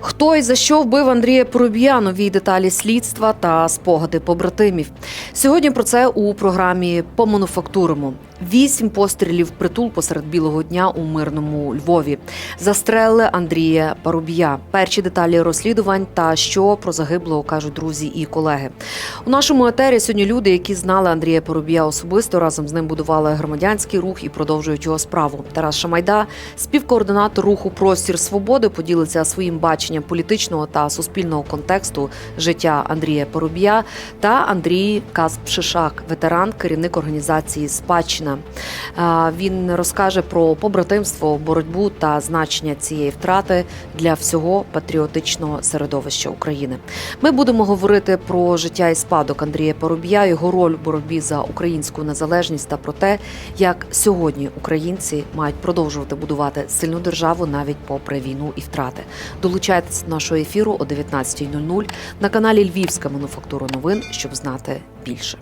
Хто і за що вбив Андрія Поробія? Нові деталі слідства та спогади побратимів. Сьогодні про це у програмі Помануфактуримо. Вісім пострілів притул посеред білого дня у мирному Львові. Застрелили Андрія Парубія. Перші деталі розслідувань та що про загиблого кажуть друзі і колеги. У нашому етері сьогодні люди, які знали Андрія Парубія особисто, разом з ним будували громадянський рух і продовжують його справу. Тарас Шамайда, співкоординатор руху Простір свободи, поділиться своїм баченням політичного та суспільного контексту життя Андрія Парубія та Андрій Каспшишак, ветеран, керівник організації Спадщина. А, Він розкаже про побратимство, боротьбу та значення цієї втрати для всього патріотичного середовища України. Ми будемо говорити про життя і спадок Андрія Парубія, його роль в боротьбі за українську незалежність та про те, як сьогодні українці мають продовжувати будувати сильну державу навіть попри війну і втрати. Долучайтеся до нашого ефіру о 19.00 на каналі Львівська мануфактура новин, щоб знати більше.